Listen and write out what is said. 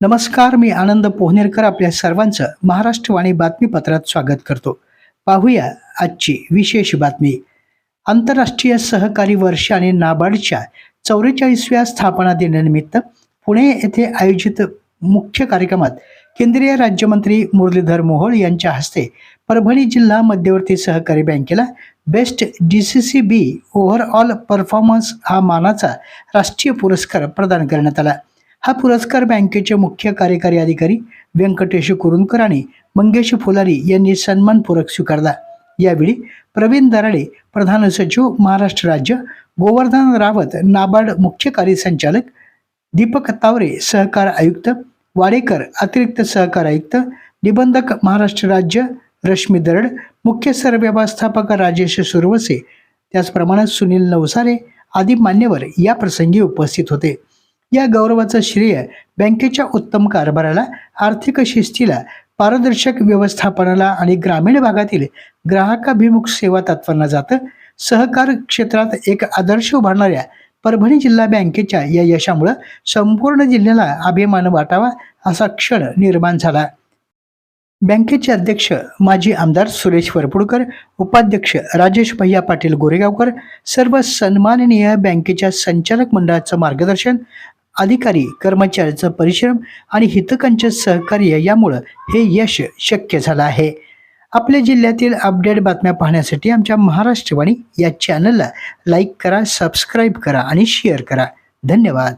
नमस्कार मी आनंद पोहनेरकर आपल्या सर्वांचं महाराष्ट्रवाणी बातमीपत्रात स्वागत करतो. पाहूया आजची विशेष बातमी. आंतरराष्ट्रीय सहकारी वर्ष आणि नाबार्डच्या चौवेचाळीसव्या स्थापना दिनानिमित्त पुणे येथे आयोजित मुख्य कार्यक्रमात केंद्रीय राज्यमंत्री मुरलीधर मोहोळ यांच्या हस्ते परभणी जिल्हा मध्यवर्ती सहकारी बँकेला best D C C B overall performance हा मानाचा राष्ट्रीय पुरस्कार प्रदान करण्यात आला. हा पुरस्कार बँकेचे मुख्य कार्यकारी अधिकारी व्यंकटेश कुरुंकर आणि मंगेश फुलारी यांनी सन्मानपूरक स्वीकारला. यावेळी प्रवीण दराडे प्रधान सचिव महाराष्ट्र राज्य गोवर्धन रावत नाबार्ड मुख्य कार्यसंचालक दीपक तावरे सहकार आयुक्त वाडेकर अतिरिक्त सहकार आयुक्त निबंधक महाराष्ट्र राज्य रश्मी दरड मुख्य सरव्यवस्थापक राजेश सुरवसे त्याचप्रमाणे सुनील नवसारे आदी मान्यवर या प्रसंगी उपस्थित होते. या गौरवाचं श्रेय बँकेच्या उत्तम कारभाराला आर्थिक शिस्तीला पारदर्शक व्यवस्थापनाला आणि ग्रामीण भागातील ग्राहकाभिमुख सेवा तत्वांना जातं सहकार क्षेत्रात एक आदर्श उभारणाऱ्या परभणी जिल्हा बँकेच्या या यशामुळं संपूर्ण जिल्ह्याला अभिमान वाटावा असा क्षण निर्माण झाला. बँकेचे अध्यक्ष माजी आमदार सुरेश वरपुडकर उपाध्यक्ष राजेश भैया पाटील गोरेगावकर सर्व सन्माननीय बँकेच्या संचालक मंडळाचं मार्गदर्शन अधिकारी कर्मचाऱ्याचं परिश्रम आणि हितकांच्या सहकार्य यामुळं हे यश शक्य झालं आहे. आपल्या जिल्ह्यातील अपडेट बातम्या पाहण्यासाठी आमच्या महाराष्ट्रवाणी या चॅनलला लाईक करा सबस्क्राईब करा आणि शेअर करा. धन्यवाद.